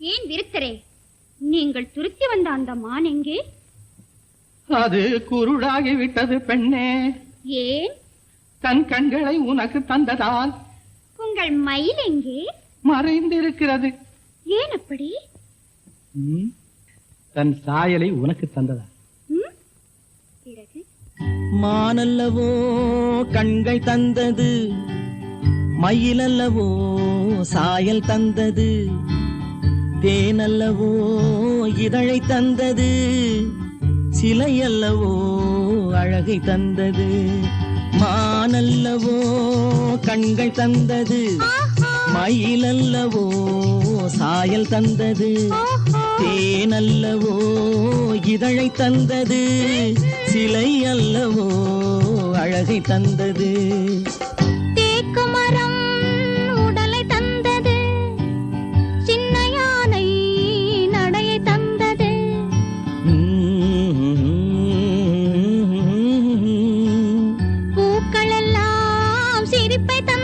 ஏன் விருத்தரே? நீங்கள் துருத்தி வந்த அந்த மான் எங்கே? அது குருடாகி விட்டது பெண்ணே. ஏன்? தன் கண்களை உனக்கு தந்ததால். உங்கள் மயில் எங்கே? மறைந்திருக்கிறது. ஏன் அப்படி? தன் சாயலை உனக்கு தந்ததா? மானல்லவோ கண்கள் தந்தது. மயிலல்லவோ சாயல் தந்தது. தேனல்லவோ இதழை தந்தது சிலை அல்லவோ அழகை தந்தது மானல்லவோ கண்கள் தந்தது மயிலல்லவோ சாயல் தந்தது தேனல்லவோ இதழை தந்தது சிலை அல்லவோ அழகை தந்தது. தேக்குமா peita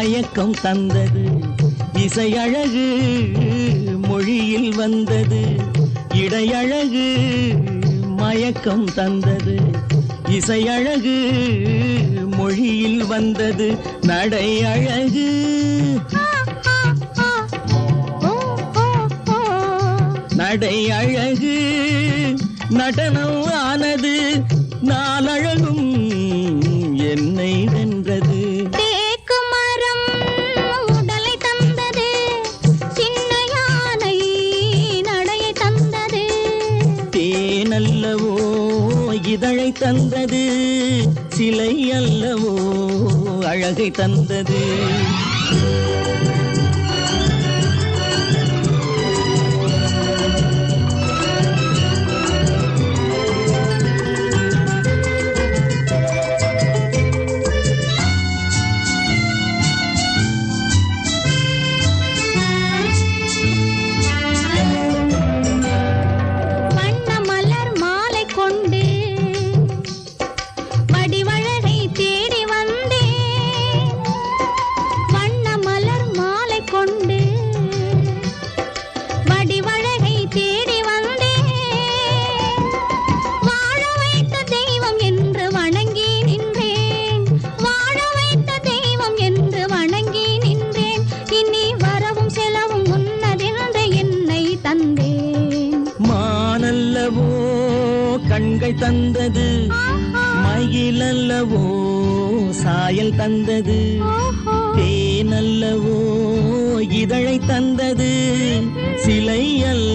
மயக்கம் தந்தது. இசையழகு மொழியில் வந்தது. இடையழகு மயக்கம் தந்தது. இசையழகு மொழியில் வந்தது. நடை அழகு நடை அழகு நடனம் ஆனது. நாளழகும் என்னை இதழை தந்தது. சிலை அல்லவோ அழகை தந்தது. கண்கள் தந்தது. மயிலல்லவோ சாயல் தந்தது. தேனல்லவோ இதழை தந்தது. சிலை அல்லவோ